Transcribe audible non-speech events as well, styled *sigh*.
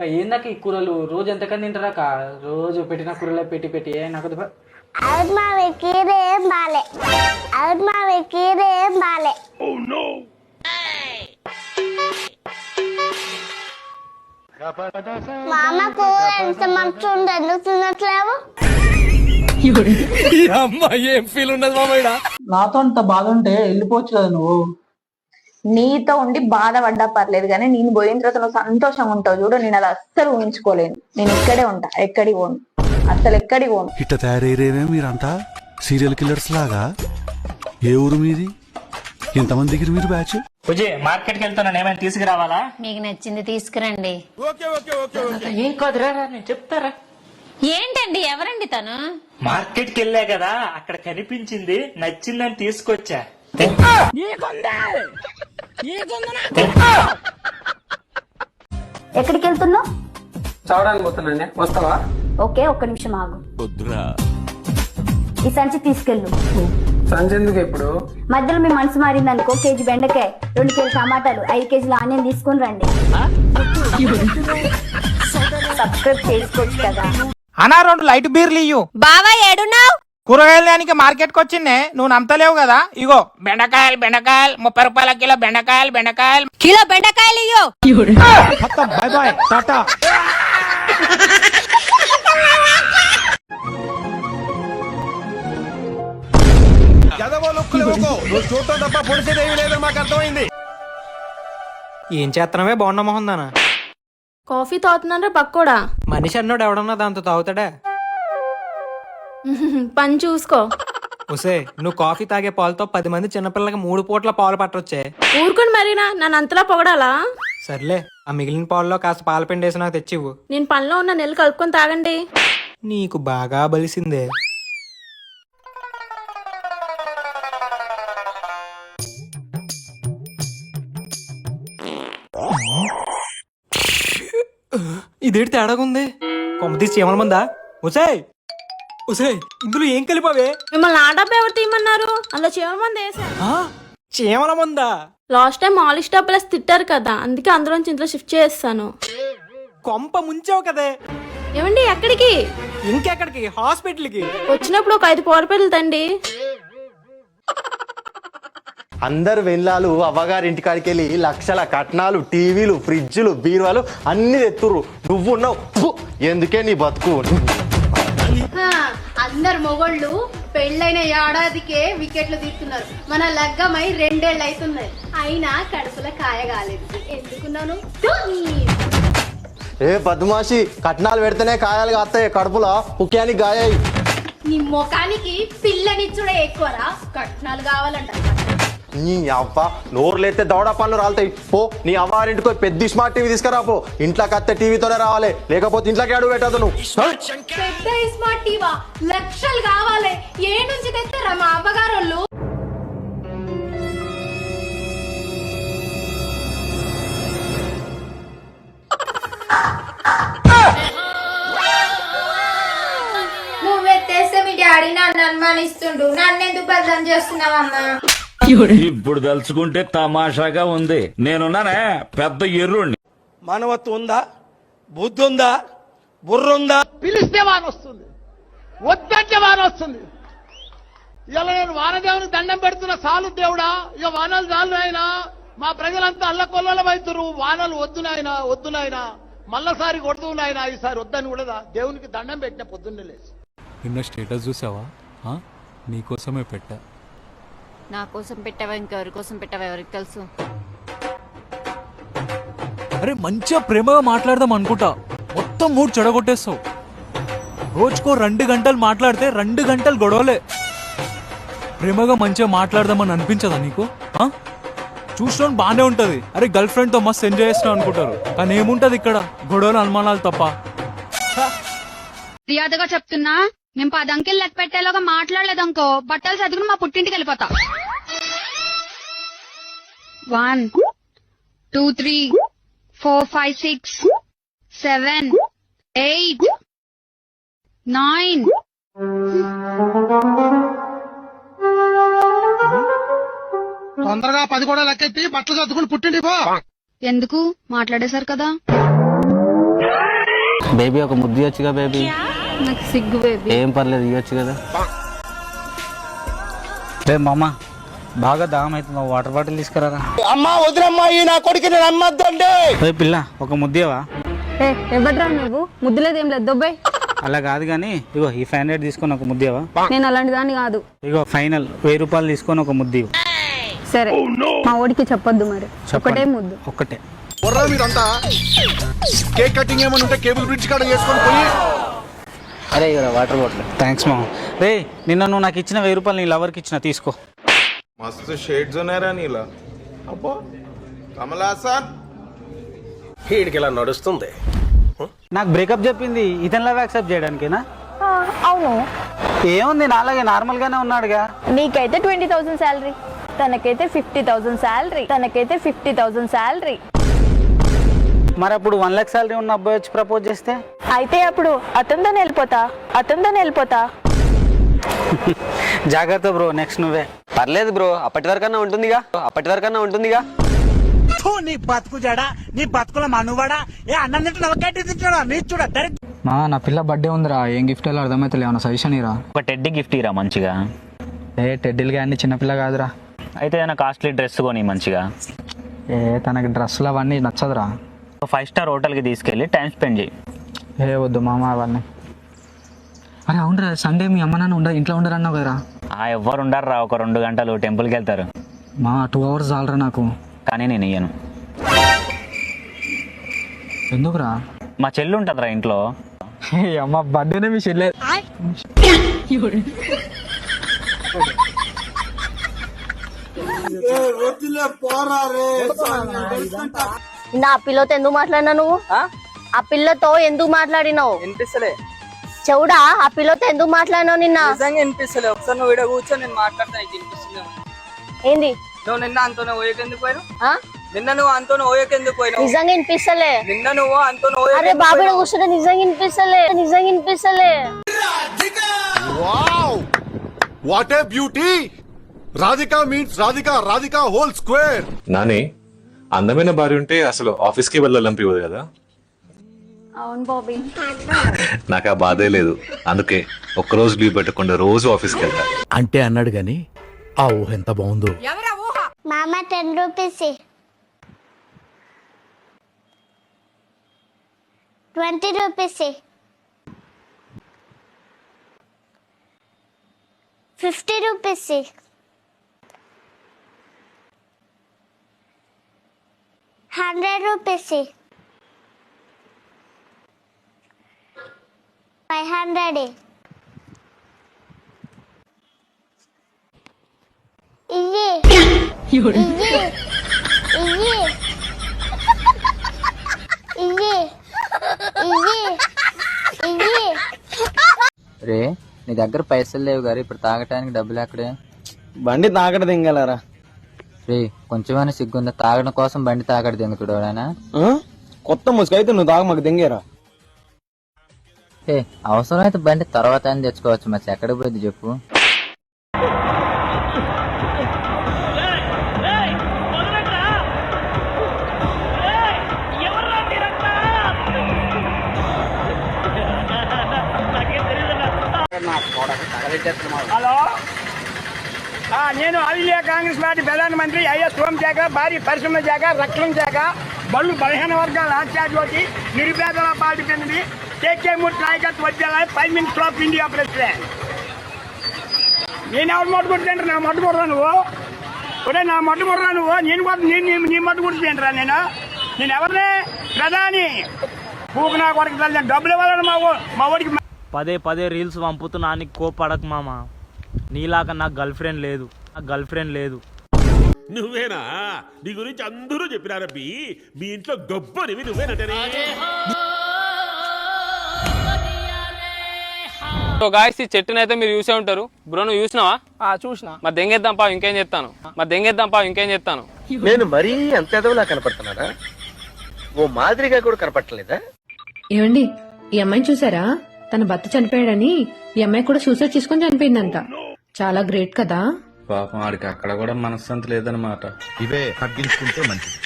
ఏందాక ఈ కూరలు? రోజు ఎంతకని తింటారాక రోజు పెట్టిన కూరలే పెట్టి పెట్టి. ఏ నాకు. అవును మావి కీరే బాలే. అవును మావి కీరే ఏం బాలే. మా అమ్మ కూర ఎంత మంచిగా ఉంది ఎందుకు తినట్లేవు? నాతో అంత బాధ ఉంటే వెళ్ళిపోవచ్చు కదా నువ్వు. నీతో ఉండి బాధపడ్డా పర్లేదు కానీ నేను పోయిన తర్వాత నువ్వు సంతోషంగా ఉంటావు చూడు నేను అది అస్సలు ఊహించుకోలేను. నేను ఇక్కడే ఉంటా ఎక్కడికి పోను అసలు ఎక్కడికి పోను. ఇట్ట తయారయ్యేవే మీరంతా? సీరియల్ కిల్లర్స్ లాగా? ఏ ఊరు మీది? ఎంతమంది దిగిరు మీరు బ్యాచ్? బుజ్జి మార్కెట్కి వెళ్తున్నాను ఏమైనా తీసుకురావాలా? మీకు నచ్చింది తీసుకురండి. ఏం కాదురా నేను చెప్తారా? ఏంటండి ఎవరండి తను? మార్కెట్కి వెళ్ళా కదా అక్కడ కనిపించింది నచ్చిందని తీసుకొచ్చా. ఎక్కడికి వెళ్తున్నావు చదవడానికి పోతున్నానే వస్తావా ఓకే ఒక్క నిమిషం ఆగు ఈ సంచి తీసుకెళ్ళు సంచెందుకు ఇప్పుడు మధ్యలో మీ మనసు మారింది అనుకో కేజీ బెండకాయ రెండు కేజీ టమాటాలు ఐదు కేజీలు ఆనియన్ తీసుకుని రండి సబ్స్క్రైబ్ చేసుకోవచ్చు కదా అనా రెండు లైట్ బీర్లు ఇయ్యు బావా ఏడున్నావు కూరగాయలు దానికి మార్కెట్కి వచ్చిందే నువ్వు నమ్మతలేవు కదా? ఇగో బెండకాయలు బెండకాయలు ముప్పై రూపాయల కిలో బెండకాయలు బెండకాయలు. కిలో బెండకాయలు ఇయ్యో. మొత్తం బాయ్ బాయ్ టాటా. ఏం చేస్తున్నావే బాగున్నా మొహం దానా కాఫీ తాగుతున్నారా పక్కోడా? మనిషి అన్నోడు ఎవడన్నా దాంతో తాగుతాడా? పని చూసుకో. ఒసే నువ్వు కాఫీ తాగే పాలతో పది మంది చిన్నపిల్లలకి మూడు పూట్ల పాలు పట్టొచ్చే. ఊరుకొని మరీనా నన్ను అంతలా పొగడాలా? సర్లే ఆ మిగిలిన పాలలో కాస్త పాల పిండేసి నాకు తెచ్చివ్వు. నేను పనిలో ఉన్న నెల్లు కలుపుకొని తాగండి. నీకు బాగా బలిసిందే. ఇదేంటి తేడాగుంది? కొమ్మ తీసి చీమల ఉసే ఇందులో ఏం కలిపావే? మిమ్మల్ని ఆ డబ్బా ఎవరు తీయమన్నారు? అందులో చివరి మంది వేసా ఆ, చీమల మందా? లాస్ట్ టైం మాలిష్ డబ్బాలేసి తిట్టారు కదా అందుకే అందులోంచి ఇంట్లో షిఫ్ట్ చేస్తాను కొంప ముంచావు కదే. ఏమండి ఎక్కడికి? ఇంకెక్కడికి? హాస్పిటల్కి. వచ్చినప్పుడు ఒక ఐదు పౌరపేలు తండి. అందరు వెళ్ళాలు అవ్వగారి ఇంటికాడికి వెళ్ళి లక్షల కట్నాలు టీవీలు ఫ్రిడ్జ్లు బీరువాలు అన్ని తెత్తురు నువ్వు ఉన్నావు ఎందుకే నీ బతుకు? అందరు మొగోళ్ళు పెళ్ళైన ఏడాదికే వికెట్లు తీస్తున్నారు. మన లగ్గమై రెండేళ్ళు అవుతున్నాయి అయినా కడుపుల కాయ కాలేదు. ఎందుకున్నాను? ఏ బద్మాషి కట్నాలు పెడితేనే కాయాలు కాస్తాయి. కడుపులో ముఖ్యానికి గాయాయి. నీ ముఖానికి పిల్లనిచ్చుడే ఎక్కువరా? కట్నాలు కావాలంట. నీ అవ్వ నోరులేస్తే దౌడ పనులు రాలుతాయి. పో నీ అవ్వారింటికి పోయి పెద్ద స్మార్ట్ టీవీ తీసుకురా పో. ఇంట్లోకి అత్తే టీవీతోనే రావాలి. లేకపోతే ఇంట్లోకి అడుగు పెట్టదు నువ్వు పెద్ద స్మార్ట్ టీవా లక్షలు కావాలి. ఏ నుంచి తెస్తారా మా అవ్వగారోళ్ళు? నువ్వే తెస్తే మీ డాడీ నన్ను అనుమానిస్తుండు. నన్ను ఎందుకు బదం చేస్తున్నావమ్మా? ఇప్పుడు తలుచుకుంటే తమాషాగా ఉంది. నేనున్నానే పెద్ద ఎర్రుణ్ణి. మానవత్వం ఉందా? బుద్ధి ఉందా? బుర్ర ఉందా? పిలిస్తే వాన వస్తుంది. వద్దంటే వాన వస్తుంది. ఇలా నేను వానదేవునికి దండం పెడుతున్న సాలు దేవుడా ఇక వానలు చాలు ఆయన మా ప్రజలంతా అల్లకొల్లలో అవుతురు వానలు వద్దు నాయన వద్దు నాయన. మళ్ళసారి కొడుతూ నాయన. ఈసారి వద్దని కూడా దేవునికి దండం పెట్టిన పొద్దున్నే లేచి. నిన్న స్టేటస్ చూసావా? నీకోసమే పెట్టా. నా కోసం పెట్టావా ఇంకెవరి కోసం పెట్టావా ఎవరికి తెలుసు? అరే మంచిగా ప్రేమగా మాట్లాడదాం అనుకుంటా. మొత్తం మూడు చెడగొట్టేస్తావు. రోజుకో రెండు గంటలు మాట్లాడితే రెండు గంటలు గొడవలే. ప్రేమగా మంచిగా మాట్లాడదామని అనిపించదా నీకు? ఆ? చూసిన బానే ఉంటది. అరే గర్ల్ ఫ్రెండ్తో మస్తు ఎంజాయ్ చేస్తున్నావు అనుకుంటారు. కానీ ఏముంటది ఇక్కడ? గొడవలు అనుమానాలు తప్ప. మర్యాదగా చెప్తున్నా నేను పది అంకెలు లెక్క పెట్టేలాగా మాట్లాడలేదనుకో బట్టలు చదువుకుని మా పుట్టింటికి వెళ్ళిపోతా. One two three four five six seven eight nine. తొందరగా పది కూడా లెక్కెత్తి బట్టలు చదువుకుని పుట్టిండి పో. ఎందుకు? మాట్లాడేశారు కదా. బేబీ ఒక ముద్దు ఇవ్వచ్చుగా బేబీ? నాకు సిగ్గు బేబీ. ఏం పర్లేదు ఇవ్వచ్చు కదా. రే మామ బాగా దాహం అవుతుంది వాటర్ బాటిల్ తీసుకురారా? అమ్మా వదిలమ్మా ఈ నా కొడుకుని నమ్మద్దండి. రే పిల్ల ఒక ముద్దేవా? ఎవడ్రా నువ్వు? ముద్దులేదు ఏం లేదు దొబ్బాయి అలా కాదు కానీ ఇగో ఈ ఫైవ్ హండ్రెడ్ తీసుకొని ఒక ముద్దేవా? నేను అలాంటి దాన్ని కాదు. ఇగో ఫైనల్ వెయ్యి రూపాయలు తీసుకొని ఒక ముద్దు ఇవ్వు. సరే మా ఓడికి చెప్పొద్దు మరి. ఒకటే ముద్దు. ఒక్కటే బుర్రా మీరంతా? కేక్ కటింగ్ ఏమైనా ఉంటే కేబుల్ బ్రిడ్జ్ కాడ చేసుకొని పోయి. అరే ఇవ్వరా వాటర్ బాటిల్. థ్యాంక్స్ మామ. రే నిన్న నువ్వు నాకు ఇచ్చిన వెయ్యి రూపాయలు నీ లవర్కి ఇచ్చిన తీసుకో. మస్తు షేడ్స్ ఉన్నారా నీలా. అబ్బో కమలాసన్ వీడికి ఇలా నడుస్తుంది. నాకు బ్రేకప్ చెప్పింది ఇతని లవ్ యాక్సెప్ట్ చేయడానికేనా అవును. ఏముంది నాలాగే నార్మల్ గానే ఉన్నాడుగా. నీకైతే ట్వంటీ థౌసండ్ శాలరీ తనకైతే ఫిఫ్టీ థౌసండ్ శాలరీ తనకైతే ఫిఫ్టీ థౌసండ్ శాలరీ మరి అప్పుడు వన్ లాక్ సాలరీ ఉన్న అబ్బాయి వచ్చి ప్రపోజ్ చేస్తే? అయితే అప్పుడు అతనితో వెళ్ళిపోతా అతనితో వెళ్ళిపోతా. *laughs* జాగ్రత్త బ్రో నెక్స్ట్ నువ్వే. పర్లేదు బ్రో అప్పటి వరకన్నా ఉంటుందిగా అప్పటి వరకన్నా ఉంటుందిగా. నీ బతుకు జడా నీ బతుకుల మనువాడా ఏ అన్నం తింటున్నా గడ్డి తింటున్నా నీ చూడ మా నా పిల్ల బర్త్డే ఉందిరా ఏం గిఫ్ట్ వెళ్ళి అర్థమైతే ఏమన్నా సజెషన్ ఇరా. ఒక టెడ్డీ గిఫ్ట్ ఇరా మంచిగా. ఏ టెడ్డీలు కానీ చిన్నపిల్ల కాదురా. అయితే ఏదైనా కాస్ట్లీ డ్రెస్ కొని మంచిగా. ఏ తనకి డ్రెస్సులు అవన్నీ నచ్చదురా. ఫైవ్ స్టార్ హోటల్కి తీసుకెళ్ళి టైం స్పెండ్ చేయి. ఏ వద్దు మామ అవన్నీ. అరే అవునరా సండే మీ అమ్మ నాన్న ఉండ ఇంట్లో ఉండరు అన్నావు కదరా. ఆ ఎవ్వరు ఉండర్రా ఒక రెండు గంటలు టెంపుల్కి వెళ్తారు. మా టూ అవర్స్ చాలరా నాకు. కానీ నేను ఇయ్యను. ఎందుకురా? మా చెల్లి ఉంటుందిరా ఇంట్లో. ఏ అమ్మ బర్త్డేనే మీ చెల్లె. నా పిల్లతో ఎందుకు మాట్లాడినా నువ్వు? ఆ పిల్లతో ఎందుకు మాట్లాడినావు? వినిపిస్తలే. చెవుడా ఆ పిల్లతో ఎందుకు మాట్లాడినావు నిన్న? నిజంగా వినిపిస్తలే ఒకసారి నువ్వు ఇక్కడ కూర్చో నేను మాట్లాడతా నీకు ఏంది? నువ్వు నిన్న అంతోనే ఓయకెందుకు పోయినావు? ఆ? నిన్న నువ్వు అంతోనే ఓయకెందుకు పోయినావు? నిజంగా వినిపిస్తలే. నిన్న నువ్వు అంతోనే అరే బాబుడ కూర్చుంటే నిజంగా వినిపిస్తలే నిజంగా వినిపిస్తలే. Wow! What a beauty Radhika means Radhika Radhika whole square Nani అందమైన భార్య ఉంటే అసలు ఆఫీస్కి వెళ్ళాలనిపించదు కదా? అవును బాబీ. నాకు ఆ బాధే లేదు. అందుకే ఒక్కరోజు లీవ్ పెట్టకుండా రోజు ఆఫీస్కి వెళ్తా. అంటే అన్నాడు గాని ఆ ఊహ ఎంత బాగుందో. మామ ten rupees twenty rupees fifty rupees hundred rupees five hundred ఇయ్యి. ఇయ్యి. ఇయ్యి. ఇయ్యి. ఇయ్యి. ఇయ్యి. రే నీ దగ్గర పైసలు లేవు గారు ఇప్పుడు తాగటానికి డబ్బులు ఎక్కడే? బండి తాగడ దింగలరా. రే కొంచెమైనా సిగ్గుందా? తాగడం కోసం బండి తాగడు ఎవడైనా కొత్త ముసుగైతే నువ్వు తాగ మాకు దింగేరా. ఏ అవసరమైతే బండి తర్వాత అని తెచ్చుకోవచ్చు మరి ఎక్కడికి పోయింది చెప్పు. హలో. ఆ, నేను ఆల్ ఇండియా కాంగ్రెస్ పార్టీ ప్రధానమంత్రి ఐఎస్ హోం శాఖ భారీ పరిశ్రమ శాఖ రక్షణ శాఖ బళ్ళు బలహీన వర్గాల ఆశాజ్యోతి నిరుపేదల పార్టీ చెందింది కేకే మూర్తి నాయకత్వ వద్యాలయ prime minister of India president నేను ఎవరు మట్టు కొడుతుంటారు నా మట్టు కొడరా నువ్వు ఒరే నా మట్టు కొడరా నువ్వు నేను కూడా నేను నీ- మట్టు కొడుతుంటారా నేను నేను ఎవరినే ప్రధాని పూకు నా కొరకు తల్లి డబ్బులు ఇవ్వాలని మా మా ఓడికి పదే పదే రీల్స్ పంపుతున్నా అని కోపడకు మామ నీలాగా నాకు గర్ల్ ఫ్రెండ్ లేదు నాకు గర్ల్ ఫ్రెండ్ లేదు నువ్వేనా? నీ గురించి అందరూ చెప్పినారబ్బి మీ ఇంట్లో గొప్పనివి నువ్వేనంటే సో గాయస్ ఈ చెట్టునైతే మీరు చూసే ఉంటారు. బ్రో నువ్వు చూసినావా? చూసిన. మరి దెంగేద్దాం పా ఇంకేం చెప్తాను మరి దెంగేద్దాం పా ఇంకేం చెప్తాను నేను మరీ అంత ఎదవలా కనపడుతున్నారా ఓ మాదిరిగా కూడా కనపడలేదా ఏమండి ఈ అమ్మాయిని చూసారా? తన భర్త చనిపోయాడని ఈ అమ్మాయి కూడా సూసైడ్ చేసుకొని చనిపోయిందంట. చాలా గ్రేట్ కదా? పాపం ఆడికి అక్కడ కూడా మనశ్శాంతి లేదనమాట ఇవే తగ్గించుకుంటే మంచిది.